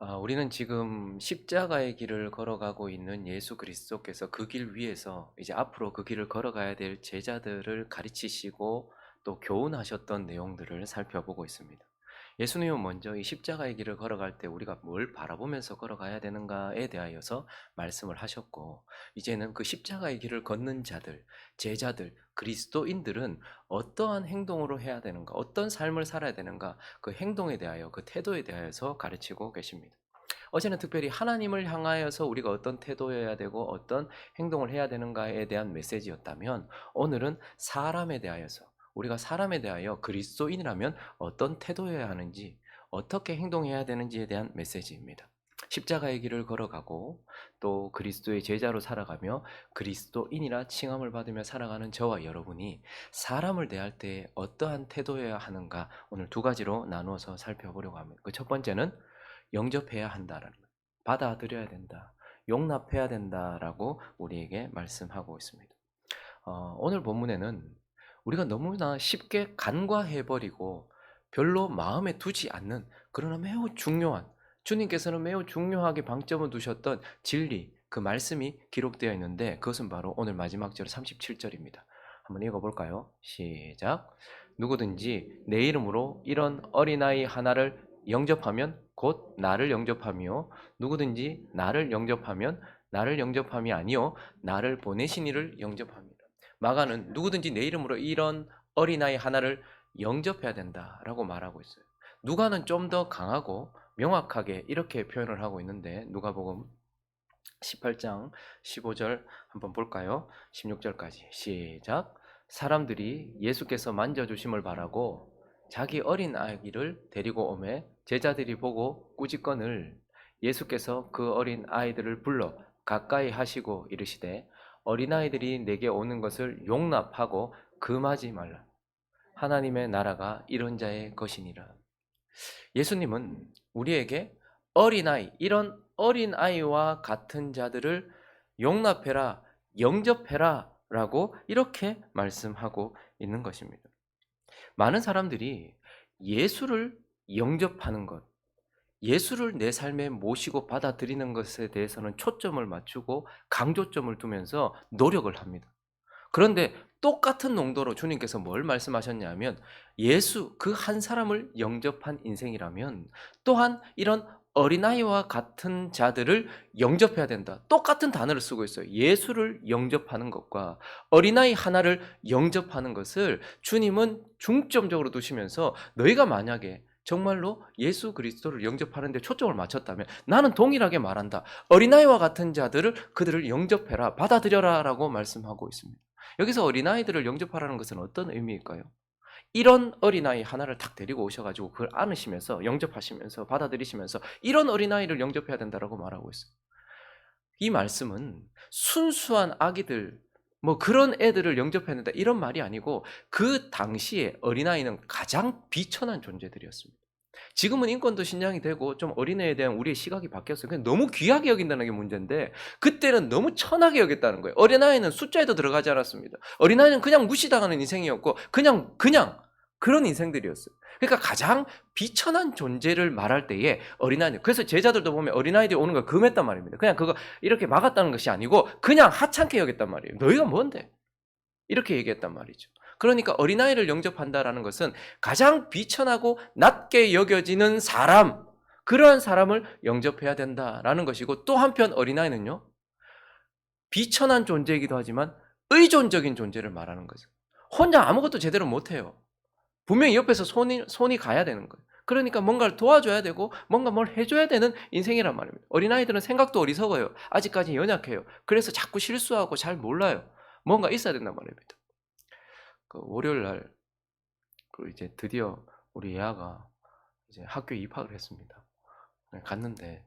아, 우리는 지금 십자가의 길을 걸어가고 있는 예수 그리스도께서 그 길 위에서 이제 앞으로 그 길을 걸어가야 될 제자들을 가르치시고 또 교훈하셨던 내용들을 살펴보고 있습니다. 예수님은 먼저 이 십자가의 길을 걸어갈 때 우리가 뭘 바라보면서 걸어가야 되는가에 대하여서 말씀을 하셨고, 이제는 그 십자가의 길을 걷는 자들, 제자들, 그리스도인들은 어떠한 행동으로 해야 되는가, 어떤 삶을 살아야 되는가, 그 행동에 대하여, 그 태도에 대하여서 가르치고 계십니다. 어제는 특별히 하나님을 향하여서 우리가 어떤 태도여야 되고 어떤 행동을 해야 되는가에 대한 메시지였다면 오늘은 사람에 대하여서 우리가 사람에 대하여 그리스도인이라면 어떤 태도여야 하는지 어떻게 행동해야 되는지에 대한 메시지입니다. 십자가의 길을 걸어가고 또 그리스도의 제자로 살아가며 그리스도인이라 칭함을 받으며 살아가는 저와 여러분이 사람을 대할 때 어떠한 태도여야 하는가 오늘 두 가지로 나누어서 살펴보려고 합니다. 그 첫 번째는 영접해야 한다라는 것. 받아들여야 된다. 용납해야 된다라고 우리에게 말씀하고 있습니다. 어, 오늘 본문에는 우리가 너무나 쉽게 간과해버리고 별로 마음에 두지 않는 그러나 매우 중요한 주님께서는 매우 중요하게 방점을 두셨던 진리 그 말씀이 기록되어 있는데 그것은 바로 오늘 마지막 절 37절입니다. 한번 읽어볼까요? 시작. 누구든지 내 이름으로 이런 어린아이 하나를 영접하면 곧 나를 영접하며 누구든지 나를 영접하면 나를 영접함이 아니요 나를 보내신 이를 영접합니다. 마가는 누구든지 내 이름으로 이런 어린아이 하나를 영접해야 된다라고 말하고 있어요. 누가는 좀 더 강하고 명확하게 이렇게 표현을 하고 있는데 누가복음 18장 15절 한번 볼까요? 16절까지 시작. 사람들이 예수께서 만져주심을 바라고 자기 어린 아기를 데리고 오매 제자들이 보고 꾸짖건을 예수께서 그 어린 아이들을 불러 가까이 하시고 이르시되 어린아이들이 내게 오는 것을 용납하고 금하지 말라. 하나님의 나라가 이런 자의 것이니라. 예수님은 우리에게 어린아이, 이런 어린아이와 같은 자들을 용납해라, 영접해라 라고 이렇게 말씀하고 있는 것입니다. 많은 사람들이 예수를 영접하는 것, 예수를 내 삶에 모시고 받아들이는 것에 대해서는 초점을 맞추고 강조점을 두면서 노력을 합니다. 그런데 똑같은 농도로 주님께서 뭘 말씀하셨냐면 예수 그 한 사람을 영접한 인생이라면 또한 이런 어린아이와 같은 자들을 영접해야 된다. 똑같은 단어를 쓰고 있어요. 예수를 영접하는 것과 어린아이 하나를 영접하는 것을 주님은 중점적으로 두시면서 너희가 만약에 정말로 예수 그리스도를 영접하는데 초점을 맞췄다면 나는 동일하게 말한다. 어린아이와 같은 자들을 그들을 영접해라, 받아들여라 라고 말씀하고 있습니다. 여기서 어린아이들을 영접하라는 것은 어떤 의미일까요? 이런 어린아이 하나를 탁 데리고 오셔가지고 그걸 안으시면서 영접하시면서 받아들이시면서 이런 어린아이를 영접해야 된다라고 말하고 있어요. 이 말씀은 순수한 아기들, 뭐 그런 애들을 된다 이런 말이 아니고 그 당시에 어린아이는 가장 비천한 존재들이었습니다. 지금은 인권도 신장이 되고 좀 어린애에 대한 우리의 시각이 바뀌었어요. 그냥 너무 귀하게 여긴다는 게 문제인데 그때는 너무 천하게 여겼다는 거예요. 어린아이는 숫자에도 들어가지 않았습니다. 어린아이는 그냥 무시당하는 인생이었고 그냥 그냥 그런 인생들이었어요. 그러니까 가장 비천한 존재를 말할 때에 어린아이 그래서 제자들도 보면 어린아이들이 오는 걸 금했단 말입니다. 그냥 그거 이렇게 막았다는 것이 아니고 그냥 하찮게 여겼단 말이에요. 너희가 뭔데? 이렇게 얘기했단 말이죠. 그러니까 어린아이를 영접한다라는 것은 가장 비천하고 낮게 여겨지는 사람, 그러한 사람을 영접해야 된다라는 것이고 또 한편 어린아이는요, 비천한 존재이기도 하지만 의존적인 존재를 말하는 거죠. 혼자 아무것도 제대로 못해요. 분명히 옆에서 손이, 손이 가야 되는 거예요. 그러니까 뭔가를 도와줘야 되고 뭔가 뭘 해줘야 되는 인생이란 말입니다. 어린아이들은 생각도 어리석어요. 아직까지 연약해요. 그래서 자꾸 실수하고 잘 몰라요. 뭔가 있어야 된단 말입니다. 그 월요일 날, 그 이제 드디어 우리 예아가 이제 학교에 입학을 했습니다. 네, 갔는데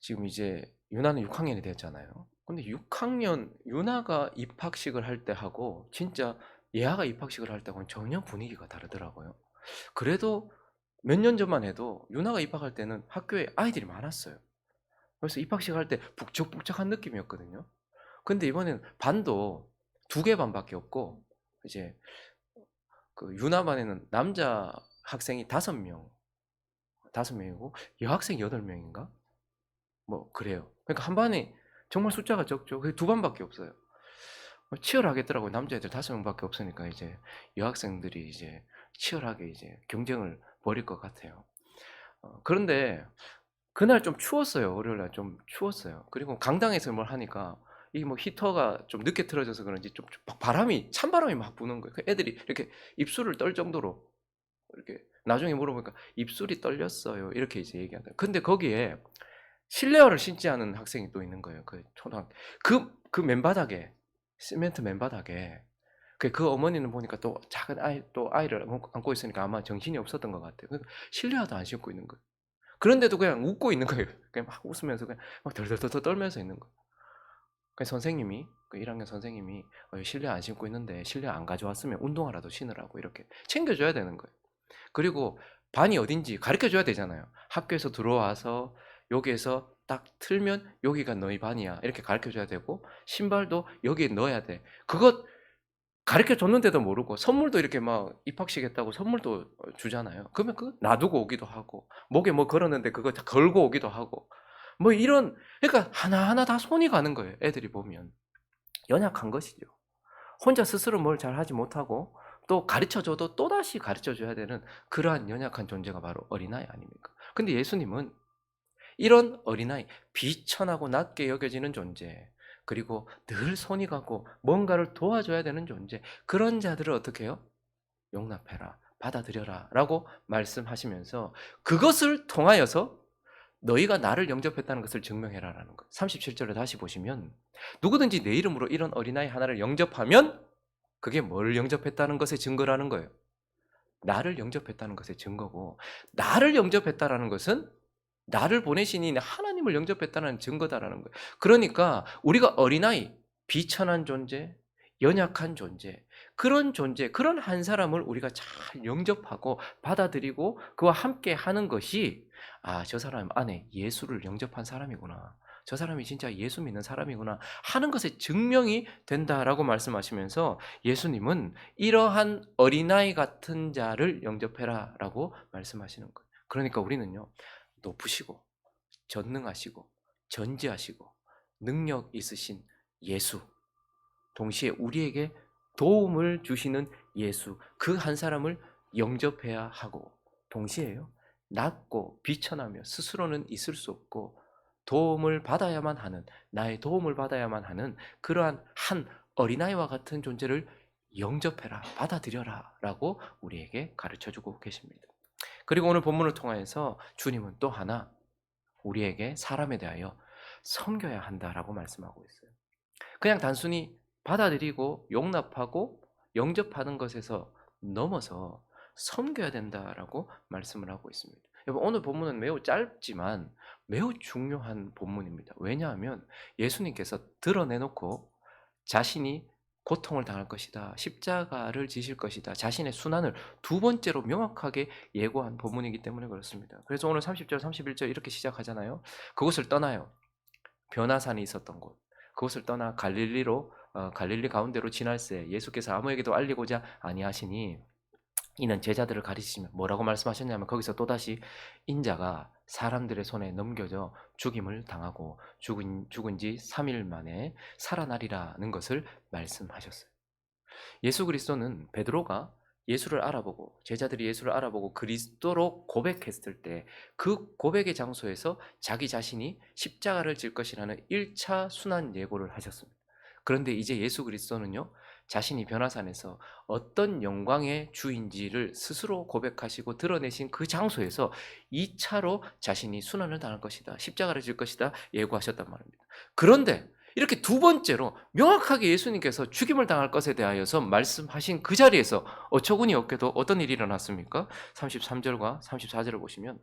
지금 이제 유나는 6학년이 됐잖아요. 근데 6학년 유나가 입학식을 할 때 하고 진짜 예아가 입학식을 할 때하고는 전혀 분위기가 다르더라고요. 그래도 몇 년 전만 해도 유나가 입학할 때는 학교에 아이들이 많았어요. 그래서 입학식 할 때 북적북적한 느낌이었거든요. 근데 이번엔 반도 두 개 반밖에 없고 이제 그 유나 반에는 남자 학생이 다섯 명, 다섯 명이고 여학생 여덟 명인가? 뭐 그래요. 그러니까 한 반에 정말 숫자가 적죠. 그게 두 반밖에 없어요. 뭐 치열하겠더라고요. 남자애들 다섯 명밖에 없으니까 이제 여학생들이 이제 치열하게 이제 경쟁을 벌일 것 같아요. 어, 그런데 그날 좀 추웠어요. 월요일 날 좀 추웠어요. 그리고 강당에서 뭘 하니까 이게 뭐 히터가 좀 늦게 틀어져서 그런지 좀 바- 바람이 찬바람이 막 부는 거예요. 그 애들이 이렇게 입술을 떨 정도로 이렇게 나중에 물어보니까 입술이 떨렸어요. 이렇게 이제 얘기한다. 근데 거기에 실내화를 신지 않은 학생이 또 있는 거예요. 그 초등 그 그 맨바닥에 시멘트 맨바닥에 그, 그 어머니는 보니까 또 작은 아이 또 아이를 안고- 있으니까 아마 정신이 없었던 것 같아요. 그러니까 실내화도 안 신고 있는 거예요. 그런데도 그냥 웃고 있는 거예요. 그냥 막 웃으면서 그냥 막 덜덜덜 떨면서 있는 거예요. 그 선생님이 그 1학년 선생님이 어, 실내 안 신고 있는데 실내 안 가져왔으면 운동화라도 신으라고 이렇게 챙겨줘야 되는 거예요. 그리고 반이 어딘지 가르쳐 줘야 되잖아요. 학교에서 들어와서 여기에서 딱 틀면 여기가 너희 반이야 이렇게 가르쳐 줘야 되고 신발도 여기에 넣어야 돼. 그것 가르쳐 줬는데도 모르고 선물도 이렇게 막 입학식 했다고 선물도 어, 주잖아요. 그러면 그 놔두고 오기도 하고 목에 뭐 걸었는데 그거 다 걸고 오기도 하고 뭐 이런 그러니까 하나하나 다 손이 가는 거예요. 애들이 보면 연약한 것이죠. 혼자 스스로 뭘 잘 하지 못하고 또 가르쳐 줘도 또다시 가르쳐 줘야 되는 그러한 연약한 존재가 바로 어린아이 아닙니까? 근데 예수님은 이런 어린아이 비천하고 낮게 여겨지는 존재 그리고 늘 손이 가고 뭔가를 도와줘야 되는 존재 그런 자들을 어떻게 해요? 용납해라 받아들여라 라고 말씀하시면서 그것을 통하여서 너희가 나를 영접했다는 것을 증명해라 라는 것 37절을 다시 보시면 누구든지 내 이름으로 이런 어린아이 하나를 영접하면 그게 뭘 영접했다는 것의 증거라는 거예요 나를 영접했다는 것의 증거고 나를 영접했다라는 것은 나를 보내신 이 하나님을 영접했다는 증거다라는 거예요. 그러니까 우리가 어린아이, 비천한 존재, 연약한 존재, 그런 존재, 그런 한 사람을 우리가 잘 영접하고 받아들이고 그와 함께 하는 것이 아, 저 사람 안에 예수를 영접한 사람이구나. 저 사람이 진짜 예수 믿는 사람이구나 하는 것의 증명이 된다라고 말씀하시면서 예수님은 이러한 어린아이 같은 자를 영접해라라고 말씀하시는 거예요. 그러니까 우리는요. 높으시고 전능하시고 전지하시고 능력 있으신 예수 동시에 우리에게 도움을 주시는 예수 그 한 사람을 영접해야 하고 동시에요 낮고 비천하며 스스로는 있을 수 없고 도움을 받아야만 하는 나의 도움을 받아야만 하는 그러한 한 어린아이와 같은 존재를 영접해라 받아들여라 라고 우리에게 가르쳐 주고 계십니다 그리고 오늘 본문을 통하여서 주님은 또 하나 우리에게 사람에 대하여 섬겨야 한다라고 말씀하고 있어요. 그냥 단순히 받아들이고 용납하고 영접하는 것에서 넘어서 섬겨야 된다라고 말씀을 하고 있습니다. 여러분 오늘 본문은 매우 짧지만 매우 중요한 본문입니다. 왜냐하면 예수님께서 드러내놓고 자신이 고통을 당할 것이다. 십자가를 지실 것이다. 자신의 순환을 두 번째로 명확하게 예고한 본문이기 때문에 그렇습니다. 그래서 오늘 30절, 31절 이렇게 시작하잖아요. 그곳을 떠나요. 변화산이 있었던 곳. 그곳을 떠나 갈릴리로 어, 갈릴리 가운데로 지날새 예수께서 아무에게도 알리고자 아니하시니 이는 제자들을 가리시면 뭐라고 말씀하셨냐면 거기서 또다시 인자가 사람들의 손에 넘겨져 죽임을 당하고 죽은, 죽은 지 3일 만에 살아나리라는 것을 말씀하셨어요. 예수 그리스도는 베드로가 예수를 알아보고 제자들이 예수를 알아보고 그리스도로 고백했을 때 그 고백의 장소에서 자기 자신이 십자가를 질 것이라는 1차 순환 예고를 하셨습니다. 그런데 이제 예수 그리스도는요. 자신이 변화산에서 어떤 영광의 주인지를 스스로 고백하시고 드러내신 그 장소에서 2차로 자신이 순환을 당할 것이다. 십자가를 질 것이다. 예고하셨단 말입니다. 그런데 이렇게 두 번째로 명확하게 예수님께서 죽임을 당할 것에 대하여서 말씀하신 그 자리에서 어처구니 없게도 어떤 일이 일어났습니까? 33절과 34절을 보시면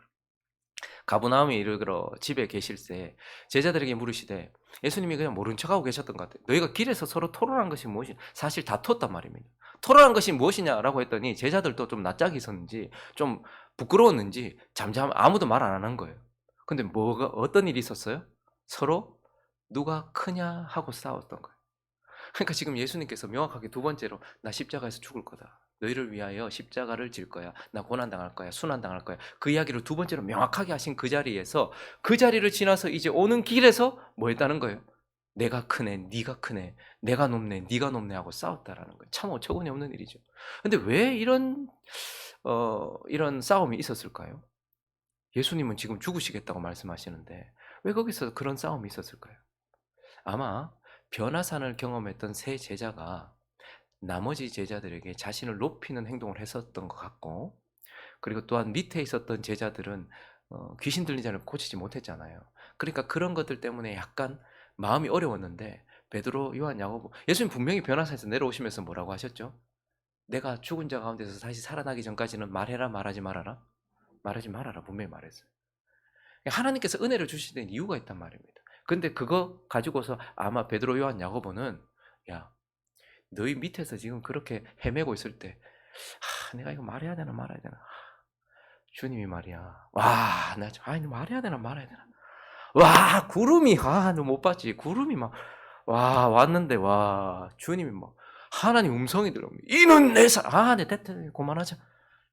가브나움에 이르러 집에 계실새 제자들에게 물으시되 예수님이 그냥 모른 척하고 계셨던 것 같아요. 너희가 길에서 서로 토론한 것이 무엇이 사실 다퉜단 말입니다. 토론한 것이 무엇이냐라고 했더니 제자들도 좀 낯짝이 있었는지 좀 부끄러웠는지 잠잠 아무도 말 안 하는 거예요. 근데 뭐가 어떤 일이 있었어요? 서로 누가 크냐 하고 싸웠던 거예요. 그러니까 지금 예수님께서 명확하게 두 번째로 나 십자가에서 죽을 거다. 너희를 위하여 십자가를 질 거야. 나 고난 당할 거야. 순환 당할 거야. 그 이야기를 두 번째로 명확하게 하신 그 자리에서 그 자리를 지나서 이제 오는 길에서 뭐 했다는 거예요? 내가 크네, 네가 크네, 내가 높네, 네가 높네 하고 싸웠다라는 거예요. 참 어처구니 없는 일이죠. 근데 왜 이런 어, 이런 싸움이 있었을까요? 예수님은 지금 죽으시겠다고 말씀하시는데 왜 거기서 그런 싸움이 있었을까요? 아마 변화산을 경험했던 세 제자가 나머지 제자들에게 자신을 높이는 행동을 했었던 것 같고 그리고 또한 밑에 있었던 제자들은 어, 귀신 들린 자를 고치지 못했잖아요. 그러니까 그런 것들 때문에 약간 마음이 어려웠는데 베드로, 요한, 야고보 예수님 분명히 변화산에서 내려오시면서 뭐라고 하셨죠? 내가 죽은 자 가운데서 다시 살아나기 전까지는 말해라 말하지 말아라 말하지 말아라 분명히 말했어요. 하나님께서 은혜를 주시는 이유가 있단 말입니다. 근데 그거 가지고서 아마 베드로, 요한, 야고보는 야 너희 밑에서 지금 그렇게 헤매고 있을 때 하, 내가 이거 말해야 되나 말아야 되나? 하, 주님이 말이야. 와 나 아니 말해야 되나 말아야 되나? 와 구름이 아 너 못 봤지? 구름이 막 와 왔는데 와 주님이 막 하나님 음성이 들어옵니다. 이는 내 사랑 아네 됐다 그만하자.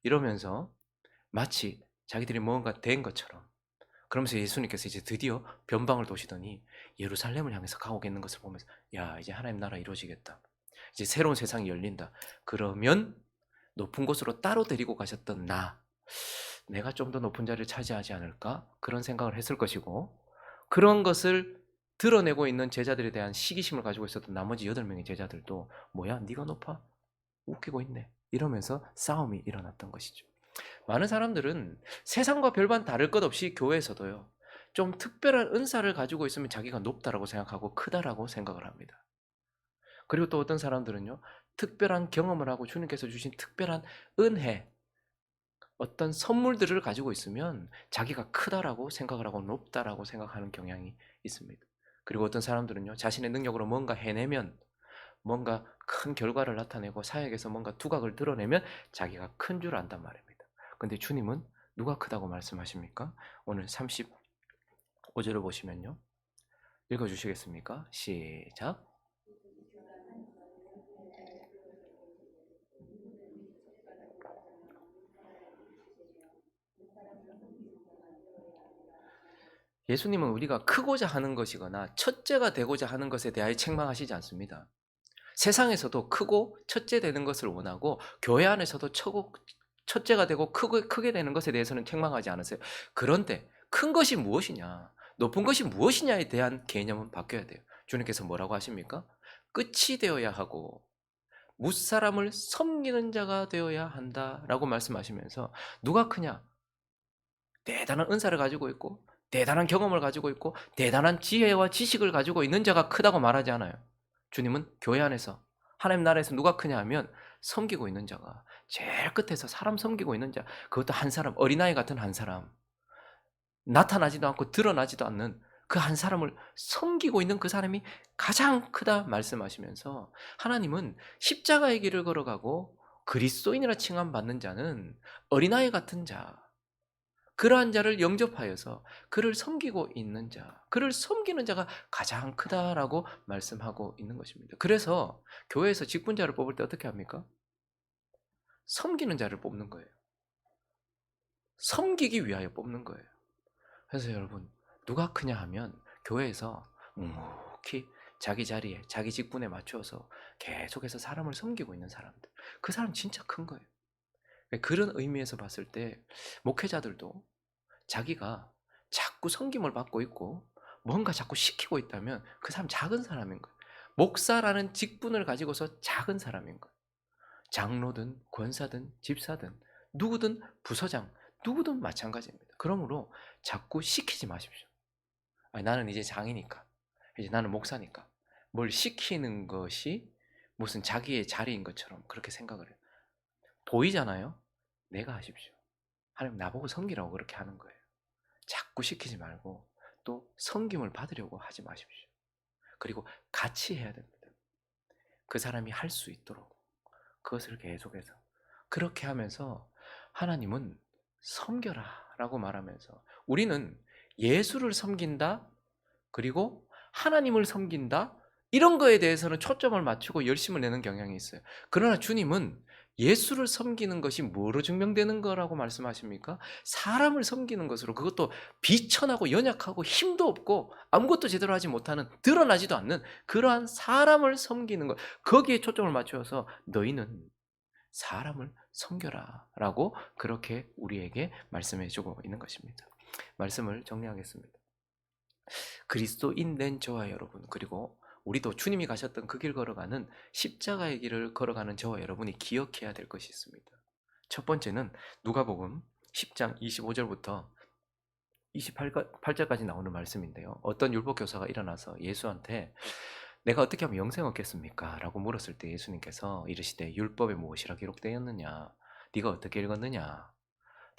이러면서 마치 자기들이 뭔가 된 것처럼 그러면서 예수님께서 이제 드디어 변방을 도시더니 예루살렘을 향해서 가고 있는 것을 보면서 야 이제 하나님 나라 이루어지겠다 이제 새로운 세상이 열린다. 그러면 높은 곳으로 따로 데리고 가셨던 나, 내가 좀 더 높은 자리를 차지하지 않을까? 그런 생각을 했을 것이고, 그런 것을 드러내고 있는 제자들에 대한 시기심을 가지고 있었던 나머지 여덟 명의 제자들도 뭐야, 네가 높아? 웃기고 있네. 이러면서 싸움이 일어났던 것이죠. 많은 사람들은 세상과 별반 다를 것 없이 교회에서도요. 좀 특별한 은사를 가지고 있으면 자기가 높다라고 생각하고 크다라고 생각을 합니다. 그리고 또 어떤 사람들은요, 특별한 경험을 하고 주님께서 주신 특별한 은혜, 어떤 선물들을 가지고 있으면 자기가 크다라고 생각을 하고 높다라고 생각하는 경향이 있습니다. 그리고 어떤 사람들은요, 자신의 능력으로 뭔가 해내면 뭔가 큰 결과를 나타내고 사역에서 뭔가 두각을 드러내면 자기가 큰 줄 안단 말입니다. 근데 주님은 누가 크다고 말씀하십니까? 오늘 35절을 보시면요. 읽어 주시겠습니까? 시작. 예수님은 우리가 크고자 하는 것이거나 첫째가 되고자 하는 것에 대하여 책망하시지 않습니다. 세상에서도 크고 첫째 되는 것을 원하고 교회 안에서도 처고, 첫째가 되고 크고, 크게 되는 것에 대해서는 책망하지 않으세요. 그런데 큰 것이 무엇이냐, 높은 것이 무엇이냐에 대한 개념은 바뀌어야 돼요. 주님께서 뭐라고 하십니까? 끝이 되어야 하고 무사람을 섬기는 자가 되어야 한다라고 말씀하시면서 누가 크냐? 대단한 은사를 가지고 있고 대단한 경험을 가지고 있고 대단한 지혜와 지식을 가지고 있는 자가 크다고 말하지 않아요. 주님은 교회 안에서 하나님 나라에서 누가 크냐 하면 섬기고 있는 자가 제일 끝에서 사람 섬기고 있는 자 그것도 한 사람 어린아이 같은 한 사람 나타나지도 않고 드러나지도 않는 그 한 사람을 섬기고 있는 그 사람이 가장 크다 말씀하시면서 하나님은 십자가의 길을 걸어가고 그리스도인이라 칭함받는 자는 어린아이 같은 자 그러한 자를 영접하여서 그를 섬기고 있는 자, 그를 섬기는 자가 가장 크다라고 말씀하고 있는 것입니다. 그래서 교회에서 직분자를 뽑을 때 어떻게 합니까? 섬기는 자를 뽑는 거예요. 섬기기 위하여 뽑는 거예요. 그래서 여러분, 누가 크냐 하면 교회에서 묵묵히 자기 자리에, 자기 직분에 맞추어서 계속해서 사람을 섬기고 있는 사람들. 그 사람 진짜 큰 거예요. 그런 의미에서 봤을 때 목회자들도 자기가 자꾸 섬김을 받고 있고 뭔가 자꾸 시키고 있다면 그 사람 작은 사람인 거예요. 목사라는 직분을 가지고서 작은 사람인 거예요. 장로든 권사든 집사든 누구든 부서장 누구든 마찬가지입니다. 그러므로 자꾸 시키지 마십시오. 아니, 나는 이제 장이니까 이제 나는 목사니까 뭘 시키는 것이 무슨 자기의 자리인 것처럼 그렇게 생각을 해요. 보이잖아요. 내가 하십시오. 하나님 나보고 섬기라고 그렇게 하는 거예요. 자꾸 시키지 말고 또 섬김을 받으려고 하지 마십시오. 그리고 같이 해야 됩니다. 그 사람이 할 수 있도록 그것을 계속해서 그렇게 하면서 하나님은 섬겨라 라고 말하면서 우리는 예수를 섬긴다 그리고 하나님을 섬긴다 이런 거에 대해서는 초점을 맞추고 열심을 내는 경향이 있어요. 그러나 주님은 예수를 섬기는 것이 뭐로 증명되는 거라고 말씀하십니까? 사람을 섬기는 것으로 그것도 비천하고 연약하고 힘도 없고 아무것도 제대로 하지 못하는 드러나지도 않는 그러한 사람을 섬기는 것 거기에 초점을 맞추어서 너희는 사람을 섬겨라 라고 그렇게 우리에게 말씀해 주고 있는 것입니다. 말씀을 정리하겠습니다. 그리스도인 된 저와 여러분 그리고 우리도 주님이 가셨던 그 길 걸어가는 십자가의 길을 걸어가는 저와 여러분이 기억해야 될 것이 있습니다. 첫 번째는 누가복음 10장 25절부터 28절까지 나오는 말씀인데요. 어떤 율법 교사가 일어나서 예수한테 내가 어떻게 하면 영생 얻겠습니까? 라고 물었을 때 예수님께서 이르시되 율법에 무엇이라 기록되었느냐? 네가 어떻게 읽었느냐?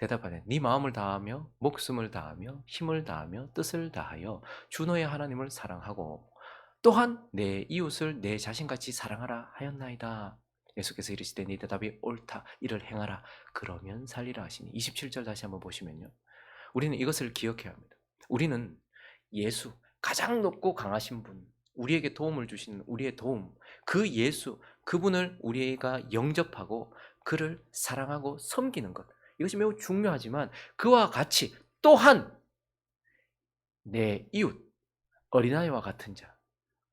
대답하되 네 마음을 다하며 목숨을 다하며 힘을 다하며 뜻을 다하여 주 너의 하나님을 사랑하고 또한 내 이웃을 내 자신같이 사랑하라 하였나이다. 예수께서 이르시되 네 대답이 옳다 이를 행하라 그러면 살리라 하시니 27절 다시 한번 보시면요. 우리는 이것을 기억해야 합니다. 우리는 예수 가장 높고 강하신 분 우리에게 도움을 주시는 우리의 도움 그 예수 그분을 우리가 영접하고 그를 사랑하고 섬기는 것 이것이 매우 중요하지만 그와 같이 또한 내 이웃 어린아이와 같은 자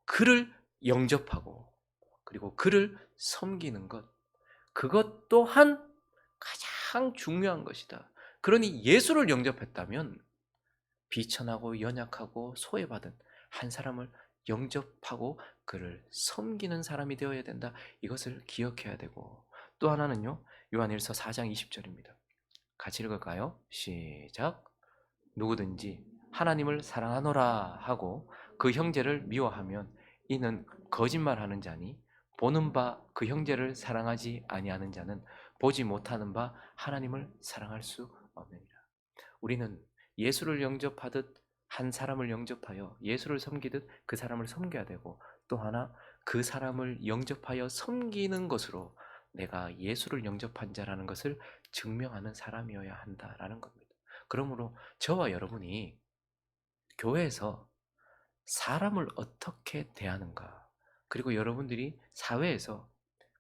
그를 영접하고 그리고 그를 섬기는 것 그것 또한 가장 중요한 것이다. 그러니 예수를 영접했다면 비천하고 연약하고 소외받은 한 사람을 영접하고 그를 섬기는 사람이 되어야 된다. 이것을 기억해야 되고 또 하나는요. 요한일서 4장 20절입니다. 같이 읽을까요? 시작. 누구든지 하나님을 사랑하노라 하고 그 형제를 미워하면 이는 거짓말하는 자니 보는 바 그 형제를 사랑하지 아니하는 자는 보지 못하는 바 하나님을 사랑할 수 없느니라. 우리는 예수를 영접하듯 한 사람을 영접하여 예수를 섬기듯 그 사람을 섬겨야 되고 또 하나 그 사람을 영접하여 섬기는 것으로 내가 예수를 영접한 자라는 것을 증명하는 사람이어야 한다라는 겁니다. 그러므로 저와 여러분이 교회에서 사람을 어떻게 대하는가 그리고 여러분들이 사회에서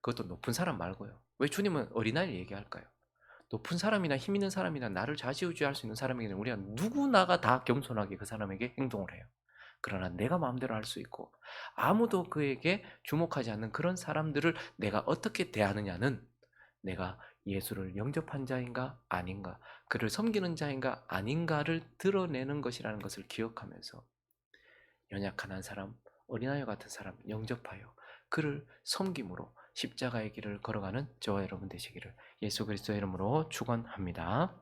그것도 높은 사람 말고요. 왜 주님은 어린아이를 얘기할까요? 높은 사람이나 힘 있는 사람이나 나를 좌지우지할 수 있는 사람에게는 우리가 누구나가 다 겸손하게 그 사람에게 행동을 해요. 그러나 내가 마음대로 할 수 있고 아무도 그에게 주목하지 않는 그런 사람들을 내가 어떻게 대하느냐는 내가 예수를 영접한 자인가 아닌가 그를 섬기는 자인가 아닌가를 드러내는 것이라는 것을 기억하면서 연약한 한 사람 어린아이 같은 사람 영접하여 그를 섬김으로 십자가의 길을 걸어가는 저와 여러분 되시기를 예수 그리스도의 이름으로 축원합니다.